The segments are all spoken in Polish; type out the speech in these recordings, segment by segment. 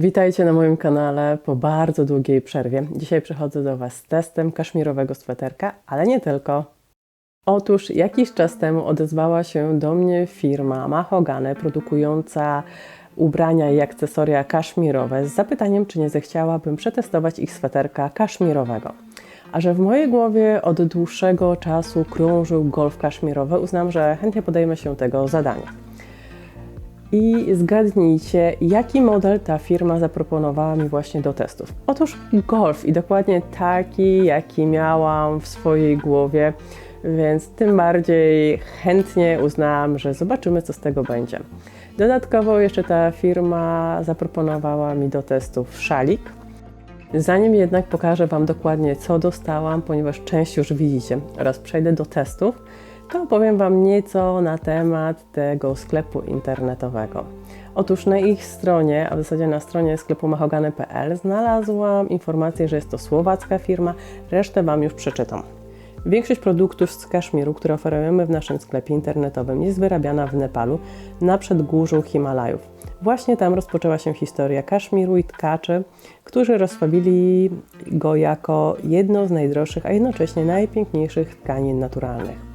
Witajcie na moim kanale po bardzo długiej przerwie. Dzisiaj przychodzę do Was z testem kaszmirowego sweterka, ale nie tylko. Otóż jakiś czas temu odezwała się do mnie firma Mahogany produkująca ubrania i akcesoria kaszmirowe z zapytaniem, czy nie zechciałabym przetestować ich sweterka kaszmirowego. A że w mojej głowie od dłuższego czasu krążył golf kaszmirowy, uznam, że chętnie podejmę się tego zadania. I zgadnijcie, jaki model ta firma zaproponowała mi właśnie do testów. Otóż Golf i dokładnie taki, jaki miałam w swojej głowie, więc tym bardziej chętnie uznałam, że zobaczymy, co z tego będzie. Dodatkowo jeszcze ta firma zaproponowała mi do testów szalik. Zanim jednak pokażę Wam dokładnie, co dostałam, ponieważ część już widzicie, oraz przejdę do testów, to opowiem Wam nieco na temat tego sklepu internetowego. Otóż na ich stronie, a w zasadzie na stronie sklepu mahogany.pl znalazłam informację, że jest to słowacka firma, resztę Wam już przeczytam. Większość produktów z kaszmiru, które oferujemy w naszym sklepie internetowym, jest wyrabiana w Nepalu na przedgórzu Himalajów. Właśnie tam rozpoczęła się historia kaszmiru i tkaczy, którzy rozsławili go jako jedno z najdroższych, a jednocześnie najpiękniejszych tkanin naturalnych.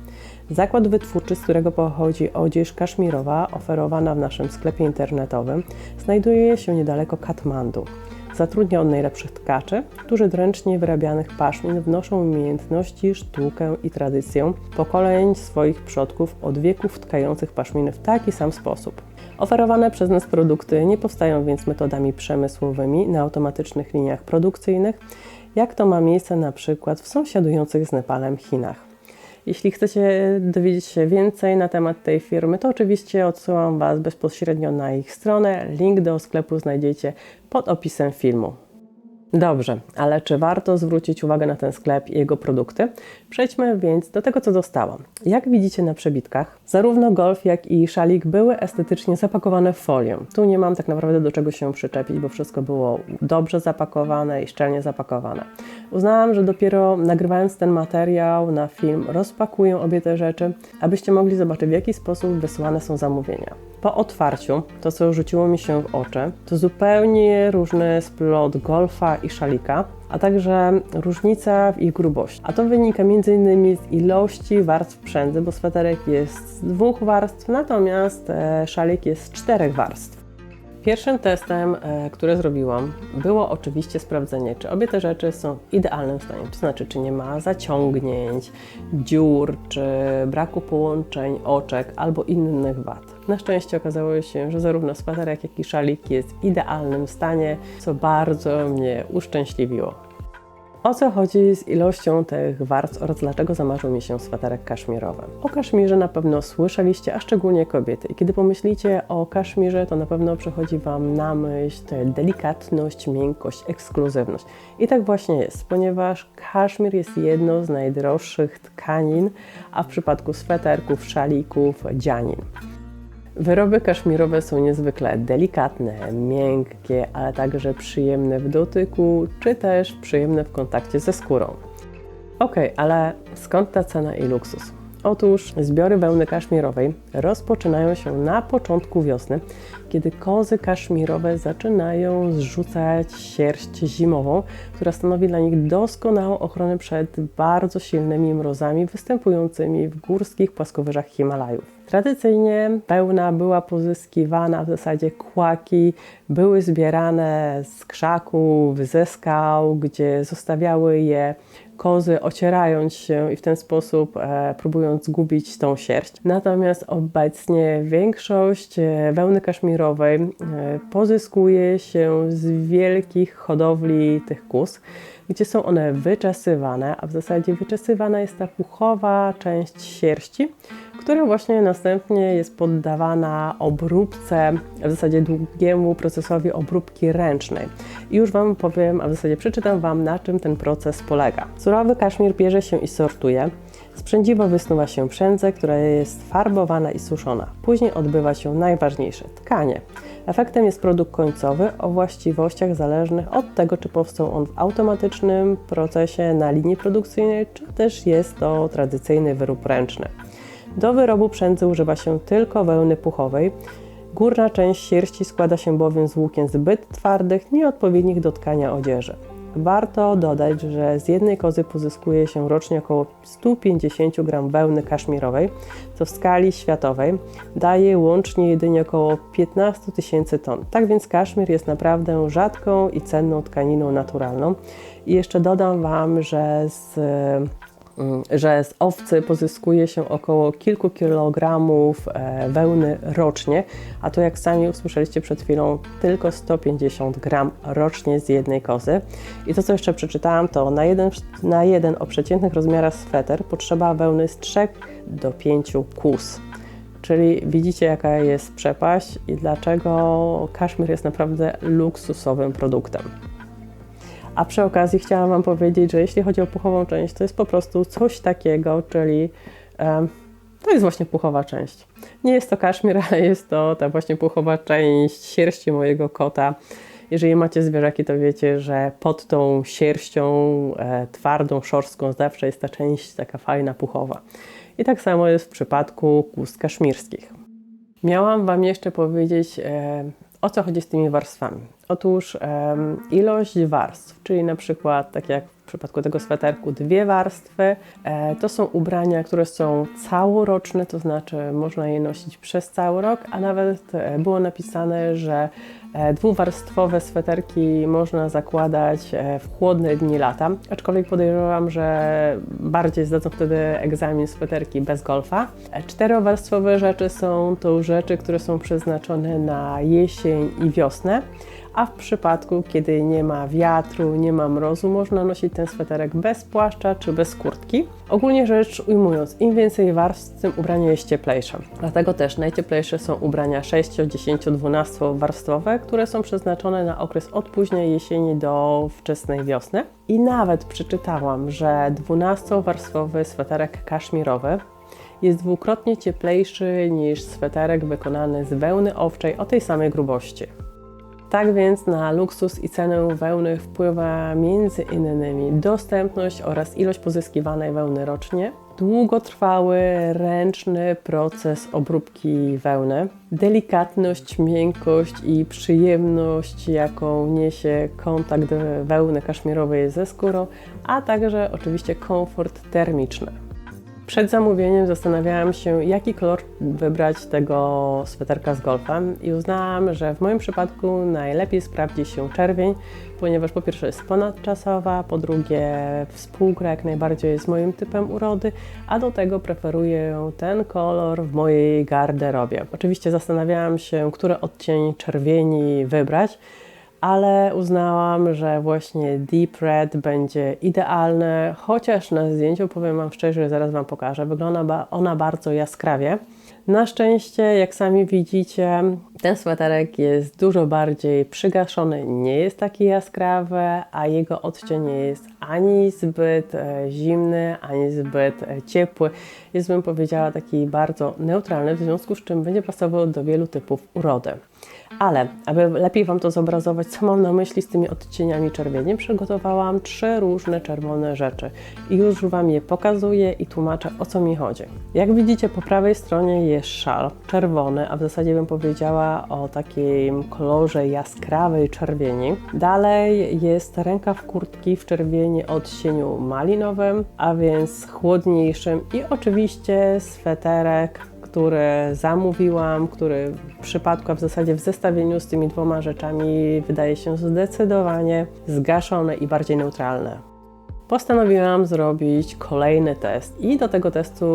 Zakład wytwórczy, z którego pochodzi odzież kaszmirowa oferowana w naszym sklepie internetowym, znajduje się niedaleko Katmandu. Zatrudnia on najlepszych tkaczy, którzy do ręcznie wyrabianych paszmin wnoszą umiejętności, sztukę i tradycję pokoleń swoich przodków od wieków tkających paszminy w taki sam sposób. Oferowane przez nas produkty nie powstają więc metodami przemysłowymi na automatycznych liniach produkcyjnych, jak to ma miejsce na przykład w sąsiadujących z Nepalem Chinach. Jeśli chcecie dowiedzieć się więcej na temat tej firmy, to oczywiście odsyłam Was bezpośrednio na ich stronę. Link do sklepu znajdziecie pod opisem filmu. Dobrze, ale czy warto zwrócić uwagę na ten sklep i jego produkty? Przejdźmy więc do tego, co dostałam. Jak widzicie na przebitkach, zarówno golf, jak i szalik były estetycznie zapakowane w folię. Tu nie mam tak naprawdę do czego się przyczepić, bo wszystko było dobrze zapakowane i szczelnie zapakowane. Uznałam, że dopiero nagrywając ten materiał na film, rozpakuję obie te rzeczy, abyście mogli zobaczyć, w jaki sposób wysyłane są zamówienia. Po otwarciu, to co rzuciło mi się w oczy, to zupełnie różny splot golfa i szalika, a także różnica w ich grubości. A to wynika m.in. z ilości warstw przędzy, bo sweterek jest z dwóch warstw, natomiast e, szalik jest z czterech warstw. Pierwszym testem, e, który zrobiłam, było oczywiście sprawdzenie, czy obie te rzeczy są w idealnym stanie. To znaczy, czy nie ma zaciągnięć, dziur, czy braku połączeń, oczek albo innych wad. Na szczęście okazało się, że zarówno sweterek, jak i szalik jest w idealnym stanie, co bardzo mnie uszczęśliwiło. O co chodzi z ilością tych warstw oraz dlaczego zamarzył mi się sweterek kaszmirowy? O kaszmirze na pewno słyszeliście, a szczególnie kobiety. I kiedy pomyślicie o kaszmirze, to na pewno przychodzi Wam na myśl delikatność, miękkość, ekskluzywność. I tak właśnie jest, ponieważ kaszmir jest jedną z najdroższych tkanin, a w przypadku sweterków, szalików, dzianin. Wyroby kaszmirowe są niezwykle delikatne, miękkie, ale także przyjemne w dotyku, czy też przyjemne w kontakcie ze skórą. Ok, ale skąd ta cena i luksus? Otóż zbiory wełny kaszmirowej rozpoczynają się na początku wiosny, kiedy kozy kaszmirowe zaczynają zrzucać sierść zimową, która stanowi dla nich doskonałą ochronę przed bardzo silnymi mrozami występującymi w górskich płaskowyżach Himalajów. Tradycyjnie wełna była pozyskiwana, w zasadzie kłaki były zbierane z krzaków, ze skał, gdzie zostawiały je kozy, ocierając się i w ten sposób e, próbując zgubić tą sierść. Natomiast obecnie większość e, wełny kaszmirowej e, pozyskuje się z wielkich hodowli tych kus, gdzie są one wyczesywane, a w zasadzie wyczesywana jest ta puchowa część sierści, która właśnie następnie jest poddawana obróbce, w zasadzie długiemu procesowi obróbki ręcznej. I już Wam powiem, a w zasadzie przeczytam Wam, na czym ten proces polega. Surowy kaszmir bierze się i sortuje. Sprzędziwo wysnuwa się przędzę, która jest farbowana i suszona. Później odbywa się najważniejsze tkanie. Efektem jest produkt końcowy o właściwościach zależnych od tego, czy powstał on w automatycznym procesie na linii produkcyjnej, czy też jest to tradycyjny wyrób ręczny. Do wyrobu przędzy używa się tylko wełny puchowej, Górna część sierści składa się bowiem z włókien zbyt twardych, nieodpowiednich do tkania odzieży. Warto dodać, że z jednej kozy pozyskuje się rocznie około 150 g wełny kaszmirowej, co w skali światowej daje łącznie jedynie około 15 tysięcy ton. Tak więc kaszmir jest naprawdę rzadką i cenną tkaniną naturalną. I jeszcze dodam Wam, że z że z owcy pozyskuje się około kilku kilogramów e, wełny rocznie, a to jak sami usłyszeliście przed chwilą, tylko 150 gram rocznie z jednej kozy. I to, co jeszcze przeczytałam, to na jeden, na jeden o przeciętnych rozmiarach sweter potrzeba wełny z 3 do 5 kus. Czyli widzicie, jaka jest przepaść i dlaczego kaszmir jest naprawdę luksusowym produktem. A przy okazji chciałam Wam powiedzieć, że jeśli chodzi o puchową część, to jest po prostu coś takiego, czyli to jest właśnie puchowa część. Nie jest to kaszmir, ale jest to ta właśnie puchowa część sierści mojego kota. Jeżeli macie zwierzaki, to wiecie, że pod tą sierścią e, twardą, szorstką zawsze jest ta część taka fajna, puchowa. I tak samo jest w przypadku kust kaszmirskich. Miałam Wam jeszcze powiedzieć, e, o co chodzi z tymi warstwami. Otóż um, ilość warstw, czyli na przykład, tak jak w przypadku tego sweterku, dwie warstwy, e, to są ubrania, które są całoroczne, to znaczy można je nosić przez cały rok, a nawet e, było napisane, że e, dwuwarstwowe sweterki można zakładać e, w chłodne dni lata, aczkolwiek podejrzewam, że bardziej zdadzą wtedy egzamin sweterki bez golfa. Czterowarstwowe rzeczy są to rzeczy, które są przeznaczone na jesień i wiosnę a w przypadku, kiedy nie ma wiatru, nie ma mrozu, można nosić ten sweterek bez płaszcza czy bez kurtki. Ogólnie rzecz ujmując, im więcej warstw, tym ubranie jest cieplejsze. Dlatego też najcieplejsze są ubrania 6, 10, 12 warstwowe, które są przeznaczone na okres od późnej jesieni do wczesnej wiosny. I nawet przeczytałam, że 12-warstwowy sweterek kaszmirowy jest dwukrotnie cieplejszy niż sweterek wykonany z wełny owczej o tej samej grubości. Tak więc na luksus i cenę wełny wpływa między innymi dostępność oraz ilość pozyskiwanej wełny rocznie, długotrwały, ręczny proces obróbki wełny, delikatność, miękkość i przyjemność, jaką niesie kontakt wełny kaszmirowej ze skórą, a także oczywiście komfort termiczny. Przed zamówieniem zastanawiałam się, jaki kolor wybrać tego sweterka z golfem i uznałam, że w moim przypadku najlepiej sprawdzi się czerwień, ponieważ po pierwsze jest ponadczasowa, po drugie współgra jak najbardziej jest moim typem urody, a do tego preferuję ten kolor w mojej garderobie. Oczywiście zastanawiałam się, który odcień czerwieni wybrać, ale uznałam, że właśnie Deep Red będzie idealny, chociaż na zdjęciu, powiem Wam szczerze, zaraz Wam pokażę, wygląda ona bardzo jaskrawie. Na szczęście, jak sami widzicie, ten sweterek jest dużo bardziej przygaszony, nie jest taki jaskrawy, a jego odcień nie jest ani zbyt e, zimny, ani zbyt e, ciepły. Jest, bym powiedziała, taki bardzo neutralny, w związku z czym będzie pasował do wielu typów urody. Ale, aby lepiej Wam to zobrazować, co mam na myśli z tymi odcieniami czerwieni, przygotowałam trzy różne czerwone rzeczy i już Wam je pokazuję i tłumaczę, o co mi chodzi. Jak widzicie, po prawej stronie jest szal czerwony, a w zasadzie bym powiedziała o takim kolorze jaskrawej czerwieni. Dalej jest rękaw kurtki w czerwieni odcieniu malinowym, a więc chłodniejszym i oczywiście sweterek który zamówiłam, który przypadku, a w zasadzie w zestawieniu z tymi dwoma rzeczami wydaje się zdecydowanie zgaszone i bardziej neutralne. Postanowiłam zrobić kolejny test i do tego testu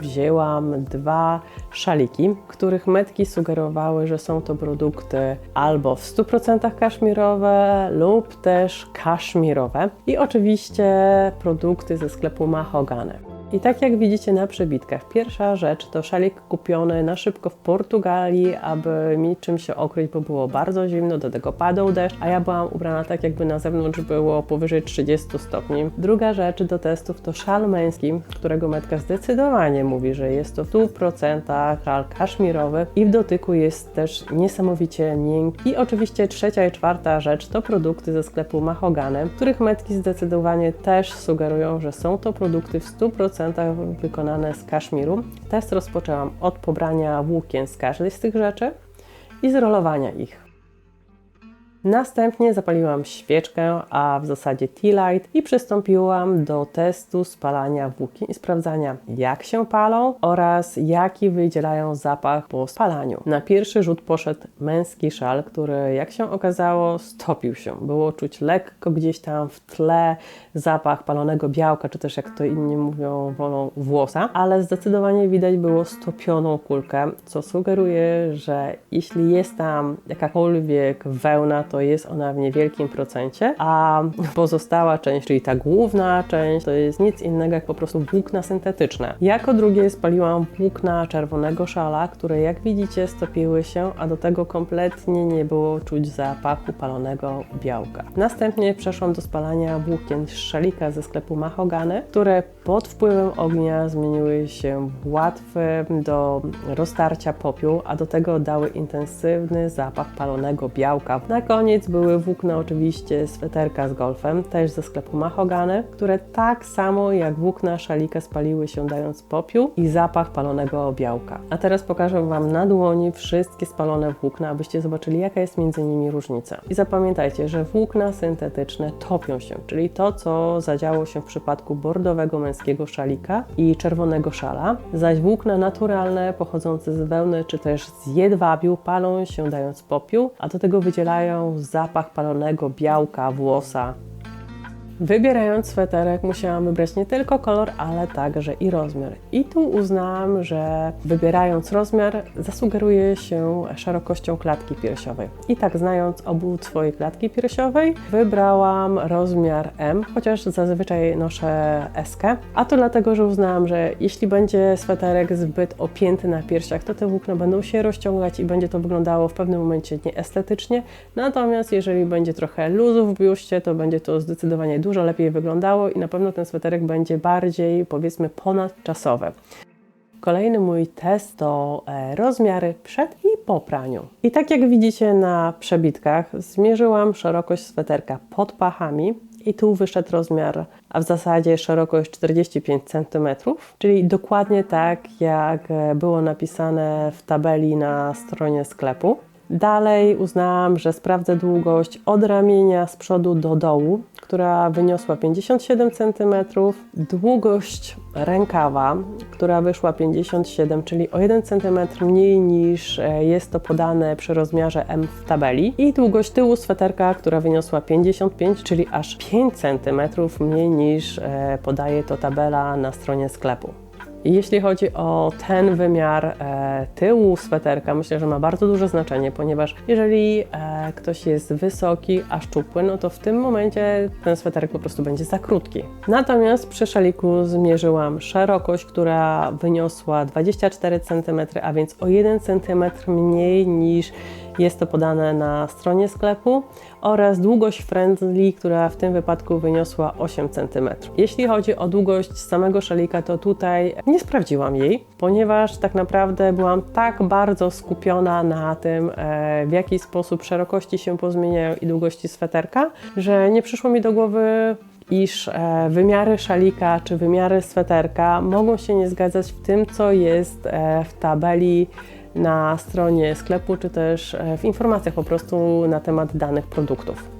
wzięłam dwa szaliki, których metki sugerowały, że są to produkty albo w 100% kaszmirowe lub też kaszmirowe i oczywiście produkty ze sklepu Mahogany. I tak jak widzicie na przebitkach, pierwsza rzecz to szalik kupiony na szybko w Portugalii, aby mi czym się okryć, bo było bardzo zimno, do tego padał deszcz, a ja byłam ubrana tak jakby na zewnątrz było powyżej 30 stopni. Druga rzecz do testów to szal męski, którego metka zdecydowanie mówi, że jest to w 100% szal kaszmirowy i w dotyku jest też niesamowicie miękki. I oczywiście trzecia i czwarta rzecz to produkty ze sklepu Mahogany, których metki zdecydowanie też sugerują, że są to produkty w 100% 100% wykonane z kaszmiru. Test rozpoczęłam od pobrania włókien z każdej z tych rzeczy i zrolowania ich. Następnie zapaliłam świeczkę, a w zasadzie tea light i przystąpiłam do testu spalania włókien i sprawdzania jak się palą oraz jaki wydzielają zapach po spalaniu. Na pierwszy rzut poszedł męski szal, który jak się okazało stopił się. Było czuć lekko gdzieś tam w tle zapach palonego białka, czy też jak to inni mówią, wolą włosa, ale zdecydowanie widać było stopioną kulkę, co sugeruje, że jeśli jest tam jakakolwiek wełna, to jest ona w niewielkim procencie, a pozostała część, czyli ta główna część, to jest nic innego jak po prostu włókna syntetyczne. Jako drugie spaliłam włókna czerwonego szala, które jak widzicie stopiły się, a do tego kompletnie nie było czuć zapachu palonego białka. Następnie przeszłam do spalania włókien szalika ze sklepu Mahogany, które pod wpływem ognia zmieniły się w łatwy do roztarcia popiół, a do tego dały intensywny zapach palonego białka. Na koniec były włókna oczywiście sweterka z golfem, też ze sklepu Mahogany, które tak samo jak włókna szalika spaliły się dając popiół i zapach palonego białka. A teraz pokażę Wam na dłoni wszystkie spalone włókna, abyście zobaczyli jaka jest między nimi różnica. I zapamiętajcie, że włókna syntetyczne topią się, czyli to co zadziało się w przypadku bordowego męskiego szalika i czerwonego szala, zaś włókna naturalne pochodzące z wełny czy też z jedwabiu palą się dając popiół, a do tego wydzielają zapach palonego białka, włosa, Wybierając sweterek musiałam wybrać nie tylko kolor, ale także i rozmiar. I tu uznałam, że wybierając rozmiar zasugeruję się szerokością klatki piersiowej. I tak znając obwód swojej klatki piersiowej wybrałam rozmiar M, chociaż zazwyczaj noszę S. A to dlatego, że uznałam, że jeśli będzie sweterek zbyt opięty na piersiach, to te włókna będą się rozciągać i będzie to wyglądało w pewnym momencie nieestetycznie. Natomiast jeżeli będzie trochę luzu w biuście, to będzie to zdecydowanie dużo dużo lepiej wyglądało i na pewno ten sweterek będzie bardziej, powiedzmy, ponadczasowy. Kolejny mój test to e, rozmiary przed i po praniu. I tak jak widzicie na przebitkach, zmierzyłam szerokość sweterka pod pachami i tu wyszedł rozmiar, a w zasadzie szerokość 45 cm, czyli dokładnie tak jak e, było napisane w tabeli na stronie sklepu. Dalej uznałam, że sprawdzę długość od ramienia z przodu do dołu, która wyniosła 57 cm, długość rękawa, która wyszła 57, czyli o 1 cm mniej niż e, jest to podane przy rozmiarze M w tabeli i długość tyłu sweterka, która wyniosła 55, czyli aż 5 cm mniej niż e, podaje to tabela na stronie sklepu. Jeśli chodzi o ten wymiar e, tyłu sweterka, myślę, że ma bardzo duże znaczenie, ponieważ jeżeli e, ktoś jest wysoki, a szczupły, no to w tym momencie ten sweterek po prostu będzie za krótki. Natomiast przy szaliku zmierzyłam szerokość, która wyniosła 24 cm, a więc o 1 cm mniej niż jest to podane na stronie sklepu oraz długość friendly, która w tym wypadku wyniosła 8 cm. Jeśli chodzi o długość samego szalika, to tutaj nie sprawdziłam jej, ponieważ tak naprawdę byłam tak bardzo skupiona na tym, e, w jaki sposób szerokości się pozmieniają i długości sweterka, że nie przyszło mi do głowy iż e, wymiary szalika czy wymiary sweterka mogą się nie zgadzać w tym, co jest e, w tabeli na stronie sklepu, czy też e, w informacjach po prostu na temat danych produktów.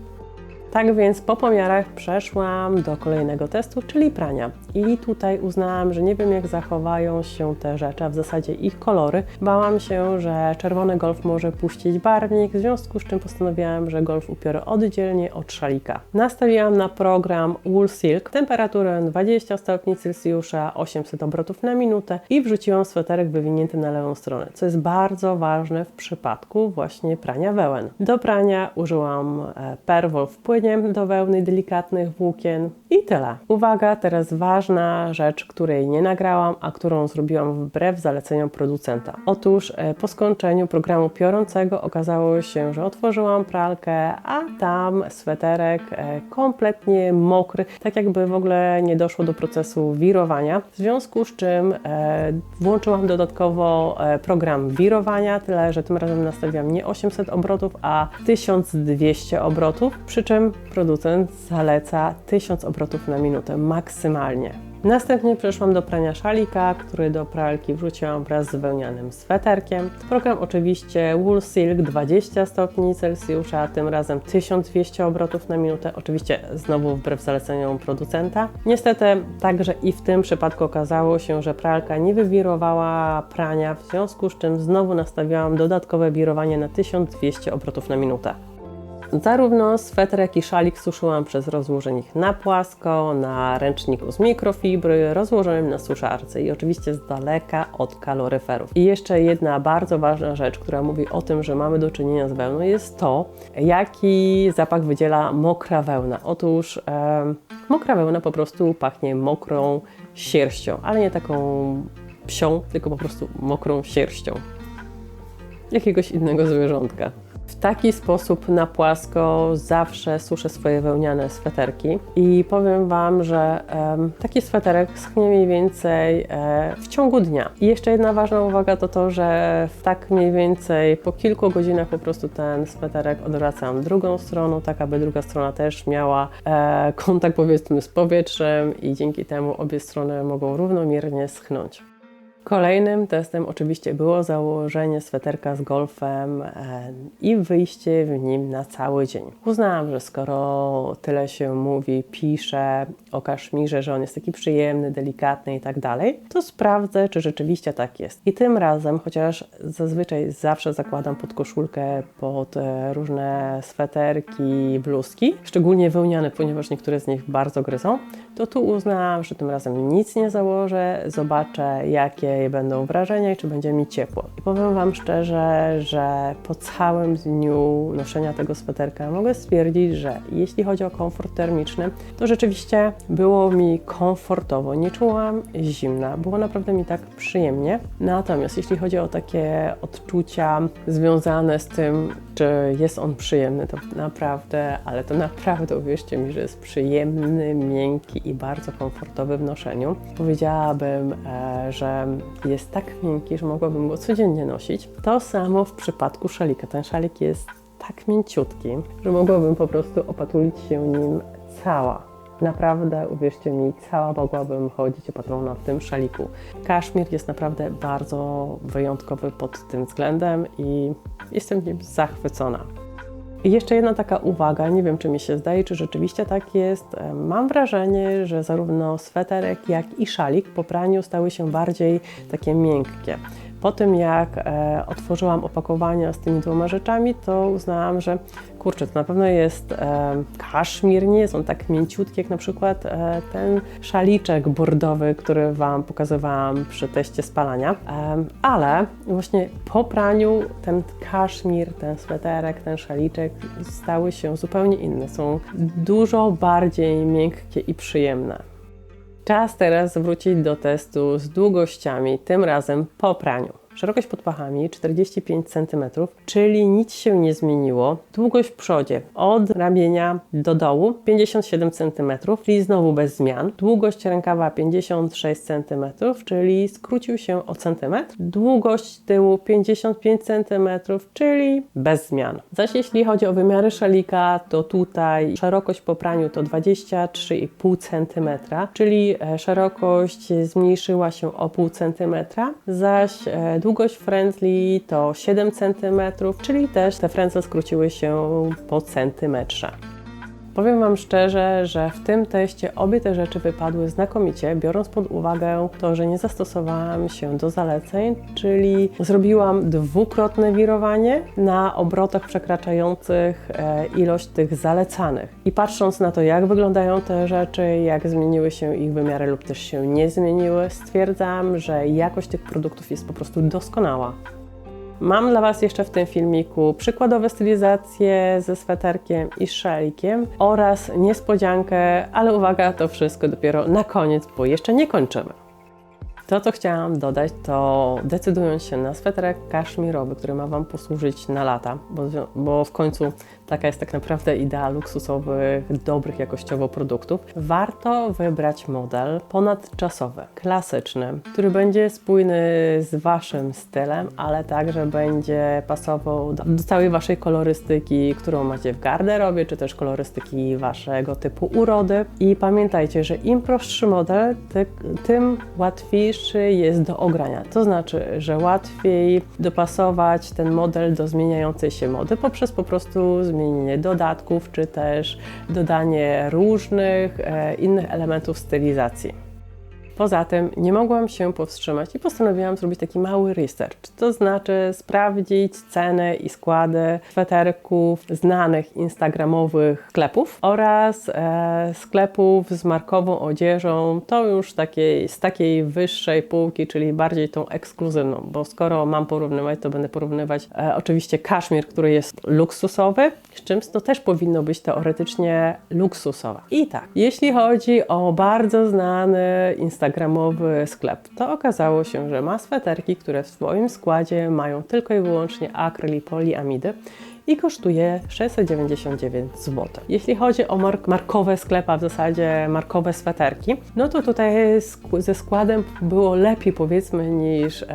Tak więc po pomiarach przeszłam do kolejnego testu, czyli prania. I tutaj uznałam, że nie wiem jak zachowają się te rzeczy, a w zasadzie ich kolory. Bałam się, że czerwony golf może puścić barwnik, w związku z czym postanowiłam, że golf upiorę oddzielnie od szalika. Nastawiłam na program Wool Silk temperaturę 20 stopni Celsjusza, 800 obrotów na minutę i wrzuciłam sweterek wywinięty na lewą stronę, co jest bardzo ważne w przypadku właśnie prania wełen. Do prania użyłam e, perwol w do wełny delikatnych włókien i tyle. Uwaga, teraz ważna rzecz, której nie nagrałam, a którą zrobiłam wbrew zaleceniom producenta. Otóż e, po skończeniu programu piorącego okazało się, że otworzyłam pralkę, a tam sweterek e, kompletnie mokry, tak jakby w ogóle nie doszło do procesu wirowania. W związku z czym e, włączyłam dodatkowo program wirowania, tyle że tym razem nastawiłam nie 800 obrotów, a 1200 obrotów, przy czym producent zaleca 1000 obrotów na minutę maksymalnie. Następnie przeszłam do prania szalika, który do pralki wrzuciłam wraz z wełnianym sweterkiem. Program oczywiście Wool Silk 20 stopni Celsjusza, tym razem 1200 obrotów na minutę, oczywiście znowu wbrew zaleceniom producenta. Niestety także i w tym przypadku okazało się, że pralka nie wywirowała prania, w związku z czym znowu nastawiałam dodatkowe wirowanie na 1200 obrotów na minutę. Zarówno sweter, jak i szalik suszyłam przez rozłożenie ich na płasko, na ręczniku z mikrofibry, rozłożonym na suszarce i oczywiście z daleka od kaloryferów. I jeszcze jedna bardzo ważna rzecz, która mówi o tym, że mamy do czynienia z wełną, jest to, jaki zapach wydziela mokra wełna. Otóż e, mokra wełna po prostu pachnie mokrą sierścią, ale nie taką psią, tylko po prostu mokrą sierścią jakiegoś innego zwierzątka. W taki sposób na płasko zawsze suszę swoje wełniane sweterki i powiem Wam, że taki sweterek schnie mniej więcej e, w ciągu dnia. I jeszcze jedna ważna uwaga to to, że w tak mniej więcej po kilku godzinach po prostu ten sweterek odwracam drugą stroną, tak aby druga strona też miała e, kontakt powiedzmy z powietrzem i dzięki temu obie strony mogą równomiernie schnąć. Kolejnym testem oczywiście było założenie sweterka z golfem e, i wyjście w nim na cały dzień. Uznałam, że skoro tyle się mówi, pisze o kaszmirze, że on jest taki przyjemny, delikatny i tak dalej, to sprawdzę, czy rzeczywiście tak jest. I tym razem, chociaż zazwyczaj zawsze zakładam pod koszulkę, pod e, różne sweterki, bluzki, szczególnie wełniane, ponieważ niektóre z nich bardzo gryzą, to tu uznałam, że tym razem nic nie założę, zobaczę jakie będą wrażenia i czy będzie mi ciepło. I powiem Wam szczerze, że po całym dniu noszenia tego sweterka mogę stwierdzić, że jeśli chodzi o komfort termiczny, to rzeczywiście było mi komfortowo, nie czułam zimna, było naprawdę mi tak przyjemnie. Natomiast jeśli chodzi o takie odczucia związane z tym, czy jest on przyjemny, to naprawdę, ale to naprawdę uwierzcie mi, że jest przyjemny, miękki i bardzo komfortowy w noszeniu. Powiedziałabym, e, że jest tak miękki, że mogłabym go codziennie nosić. To samo w przypadku szalika. Ten szalik jest tak mięciutki, że mogłabym po prostu opatulić się nim cała. Naprawdę, uwierzcie mi, cała mogłabym chodzić opatrzona w tym szaliku. Kaszmir jest naprawdę bardzo wyjątkowy pod tym względem i jestem nim zachwycona. Jeszcze jedna taka uwaga, nie wiem czy mi się zdaje, czy rzeczywiście tak jest. Mam wrażenie, że zarówno sweterek, jak i szalik po praniu stały się bardziej takie miękkie. Po tym jak e, otworzyłam opakowania z tymi dwoma rzeczami, to uznałam, że kurczę, to na pewno jest e, kaszmir, nie jest on tak mięciutki jak na przykład e, ten szaliczek bordowy, który Wam pokazywałam przy teście spalania. Ale właśnie po praniu ten kaszmir, ten sweterek, ten szaliczek stały się zupełnie inne. Są dużo bardziej miękkie i przyjemne. Czas teraz wrócić do testu z długościami, tym razem po praniu. Szerokość pod pachami 45 cm, czyli nic się nie zmieniło. Długość w przodzie od ramienia do dołu 57 cm, czyli znowu bez zmian. Długość rękawa 56 cm, czyli skrócił się o centymetr. Długość tyłu 55 cm, czyli bez zmian. Zaś jeśli chodzi o wymiary szalika, to tutaj szerokość po praniu to 23,5 cm, czyli e, szerokość zmniejszyła się o pół centymetra, zaś długość frędzli to 7 cm, czyli też te frędzle skróciły się po centymetrze. Powiem Wam szczerze, że w tym teście obie te rzeczy wypadły znakomicie, biorąc pod uwagę to, że nie zastosowałam się do zaleceń, czyli zrobiłam dwukrotne wirowanie na obrotach przekraczających e, ilość tych zalecanych. I patrząc na to, jak wyglądają te rzeczy, jak zmieniły się ich wymiary lub też się nie zmieniły, stwierdzam, że jakość tych produktów jest po prostu doskonała. Mam dla Was jeszcze w tym filmiku przykładowe stylizacje ze sweterkiem i szalikiem oraz niespodziankę, ale uwaga, to wszystko dopiero na koniec, bo jeszcze nie kończymy. To, co chciałam dodać, to decydując się na sweterek kaszmirowy, który ma Wam posłużyć na lata, bo, bo w końcu taka jest tak naprawdę idea luksusowych, dobrych jakościowo produktów, warto wybrać model ponadczasowy, klasyczny, który będzie spójny z Waszym stylem, ale także będzie pasował do, do całej Waszej kolorystyki, którą macie w garderobie, czy też kolorystyki Waszego typu urody. I pamiętajcie, że im prostszy model, ty, tym łatwiejszy jest do ogrania. To znaczy, że łatwiej dopasować ten model do zmieniającej się mody poprzez po prostu zmienienie dodatków, czy też dodanie różnych e, innych elementów stylizacji. Poza tym nie mogłam się powstrzymać i postanowiłam zrobić taki mały research, to znaczy sprawdzić ceny i składy sweterków znanych instagramowych sklepów oraz e, sklepów z markową odzieżą, to już takiej, z takiej wyższej półki, czyli bardziej tą ekskluzywną, bo skoro mam porównywać, to będę porównywać e, oczywiście kaszmir, który jest luksusowy, z czymś to też powinno być teoretycznie luksusowe. I tak, jeśli chodzi o bardzo znany Instagram instagramowy sklep, to okazało się, że ma sweterki, które w swoim składzie mają tylko i wyłącznie akryl i poliamidy i kosztuje 699 zł. Jeśli chodzi o mark markowe sklepy, a w zasadzie markowe sweterki, no to tutaj ze składem było lepiej powiedzmy niż e,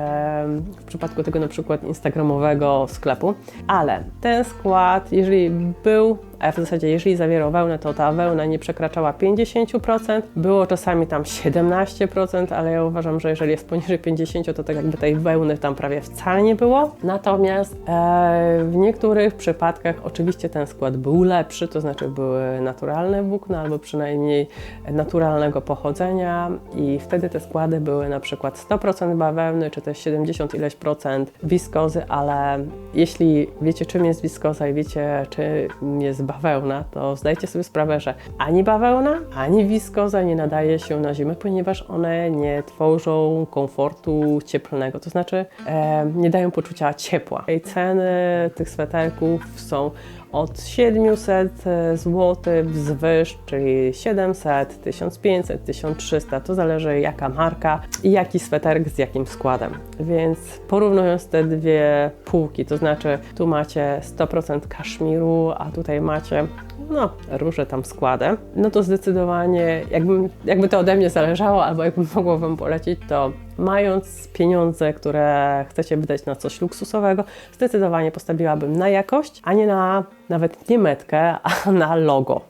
w przypadku tego na przykład instagramowego sklepu, ale ten skład, jeżeli był a w zasadzie jeżeli zawierał wełnę, to ta wełna nie przekraczała 50%, było czasami tam 17%, ale ja uważam, że jeżeli jest poniżej 50%, to tak jakby tej wełny tam prawie wcale nie było. Natomiast e, w niektórych przypadkach oczywiście ten skład był lepszy, to znaczy były naturalne włókna albo przynajmniej naturalnego pochodzenia i wtedy te składy były na przykład 100% bawełny, czy też 70 ileś procent wiskozy, ale jeśli wiecie czym jest wiskoza i wiecie czym jest bawełna, to zdajcie sobie sprawę, że ani bawełna, ani wiskoza nie nadaje się na zimę, ponieważ one nie tworzą komfortu cieplnego, to znaczy e, nie dają poczucia ciepła. I ceny tych sweterków są od 700 zł wzwyż, czyli 700, 1500, 1300, to zależy jaka marka i jaki sweterek z jakim składem. Więc porównując te dwie półki, to znaczy tu macie 100% kaszmiru, a tutaj macie no, róże tam składę, no to zdecydowanie, jakby, jakby to ode mnie zależało, albo jakbym mogła Wam polecić, to mając pieniądze, które chcecie wydać na coś luksusowego, zdecydowanie postawiłabym na jakość, a nie na nawet nie metkę, a na logo.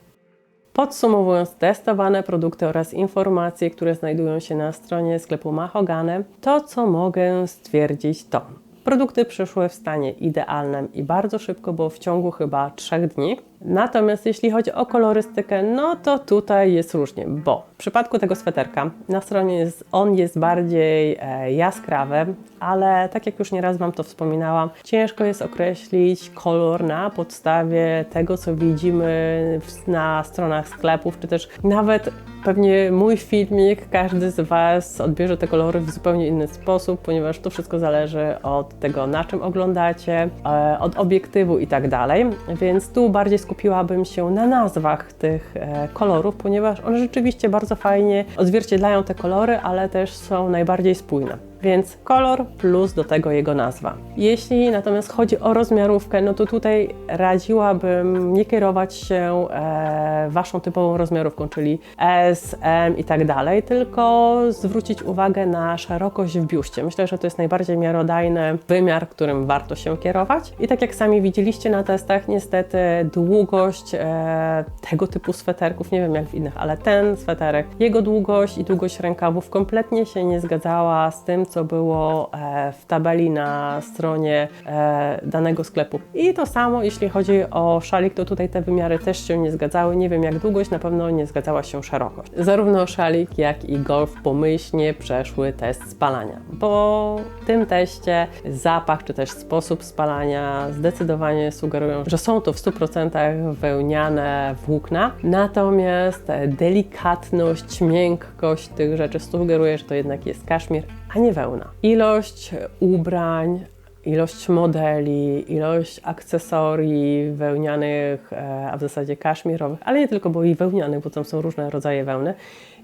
Podsumowując testowane produkty oraz informacje, które znajdują się na stronie sklepu Mahogany, to co mogę stwierdzić to Produkty przyszły w stanie idealnym i bardzo szybko, bo w ciągu chyba 3 dni. Natomiast jeśli chodzi o kolorystykę, no to tutaj jest różnie, bo w przypadku tego sweterka na stronie jest, on jest bardziej e, jaskrawy, ale tak jak już nieraz Wam to wspominałam, ciężko jest określić kolor na podstawie tego, co widzimy na stronach sklepów, czy też nawet pewnie mój filmik, każdy z Was odbierze te kolory w zupełnie inny sposób, ponieważ to wszystko zależy od tego, na czym oglądacie, e, od obiektywu i tak dalej. Więc tu bardziej skupiłabym się na nazwach tych e, kolorów, ponieważ one rzeczywiście bardzo fajnie odzwierciedlają te kolory, ale też są najbardziej spójne więc kolor plus do tego jego nazwa. Jeśli natomiast chodzi o rozmiarówkę, no to tutaj radziłabym nie kierować się e, waszą typową rozmiarówką, czyli S, M i tak dalej, tylko zwrócić uwagę na szerokość w biuście. Myślę, że to jest najbardziej miarodajny wymiar, którym warto się kierować. I tak jak sami widzieliście na testach, niestety długość e, tego typu sweterków, nie wiem jak w innych, ale ten sweterek, jego długość i długość rękawów kompletnie się nie zgadzała z tym, co było e, w tabeli na stronie e, danego sklepu. I to samo, jeśli chodzi o szalik, to tutaj te wymiary też się nie zgadzały. Nie wiem jak długość, na pewno nie zgadzała się szerokość. Zarówno szalik, jak i golf pomyślnie przeszły test spalania, bo w tym teście zapach czy też sposób spalania zdecydowanie sugerują, że są to w 100% wełniane włókna, natomiast delikatność, miękkość tych rzeczy sugeruje, że to jednak jest kaszmir, a nie wełna. Ilość ubrań ilość modeli, ilość akcesorii wełnianych, e, a w zasadzie kaszmirowych, ale nie tylko, bo i wełnianych, bo tam są różne rodzaje wełny,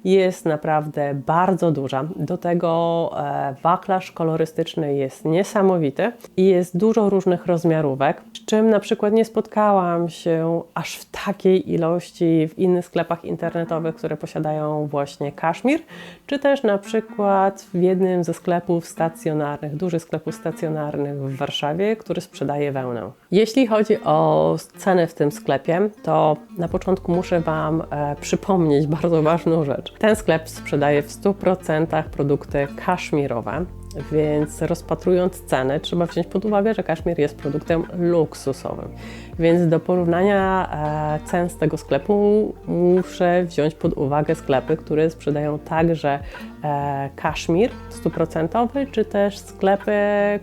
jest naprawdę bardzo duża. Do tego e, wachlarz kolorystyczny jest niesamowity i jest dużo różnych rozmiarówek, z czym na przykład nie spotkałam się aż w takiej ilości w innych sklepach internetowych, które posiadają właśnie kaszmir, czy też na przykład w jednym ze sklepów stacjonarnych, dużych sklepów stacjonarnych w Warszawie, który sprzedaje wełnę. Jeśli chodzi o ceny w tym sklepie, to na początku muszę Wam e, przypomnieć bardzo ważną rzecz. Ten sklep sprzedaje w 100% produkty kaszmirowe, więc rozpatrując ceny, trzeba wziąć pod uwagę, że kaszmir jest produktem luksusowym. Więc do porównania e, cen z tego sklepu muszę wziąć pod uwagę sklepy, które sprzedają także e, kaszmir 100%, czy też sklepy,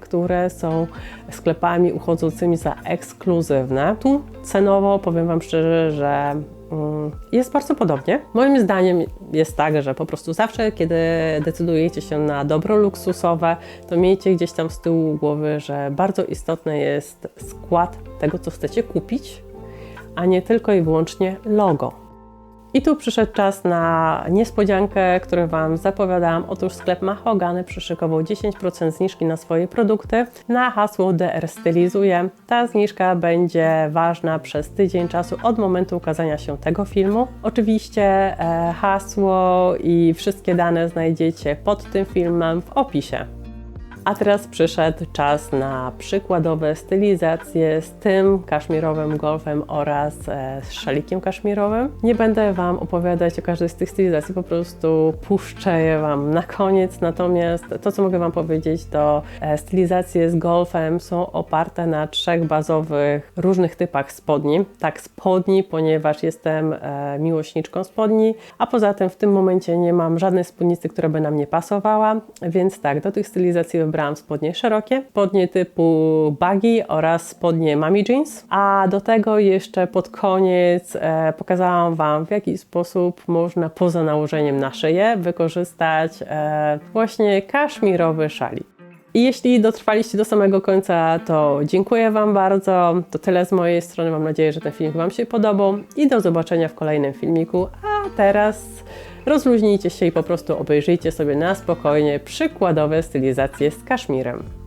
które są sklepami uchodzącymi za ekskluzywne. Tu cenowo powiem Wam szczerze, że Jest bardzo podobnie. Moim zdaniem jest tak, że po prostu zawsze, kiedy decydujecie się na dobro luksusowe, to miejcie gdzieś tam z tyłu głowy, że bardzo istotny jest skład tego, co chcecie kupić, a nie tylko i wyłącznie logo. I tu przyszedł czas na niespodziankę, którą Wam zapowiadałam. Otóż sklep Mahogany przyszykował 10% zniżki na swoje produkty na hasło DR Stylizuje. Ta zniżka będzie ważna przez tydzień czasu od momentu ukazania się tego filmu. Oczywiście e, hasło i wszystkie dane znajdziecie pod tym filmem w opisie. A teraz przyszedł czas na przykładowe stylizacje z tym kaszmirowym golfem oraz e, z szalikiem kaszmirowym. Nie będę Wam opowiadać o każdej z tych stylizacji, po prostu puszczę je Wam na koniec. Natomiast to, co mogę Wam powiedzieć, to e, stylizacje z golfem są oparte na trzech bazowych różnych typach spodni. Tak, spodni, ponieważ jestem e, miłośniczką spodni, a poza tym w tym momencie nie mam żadnej spódnicy, która by nam nie pasowała, więc tak, do tych stylizacji wybrałam spodnie szerokie, spodnie typu baggy oraz spodnie mami jeans, a do tego jeszcze pod koniec e, pokazałam Wam w jaki sposób można poza nałożeniem na szyję wykorzystać e, właśnie kaszmirowy szalik. I jeśli dotrwaliście do samego końca, to dziękuję Wam bardzo. To tyle z mojej strony. Mam nadzieję, że ten filmik Wam się podobał i do zobaczenia w kolejnym filmiku. A teraz rozluźnijcie się i po prostu obejrzyjcie sobie na spokojnie przykładowe stylizacje z kaszmirem.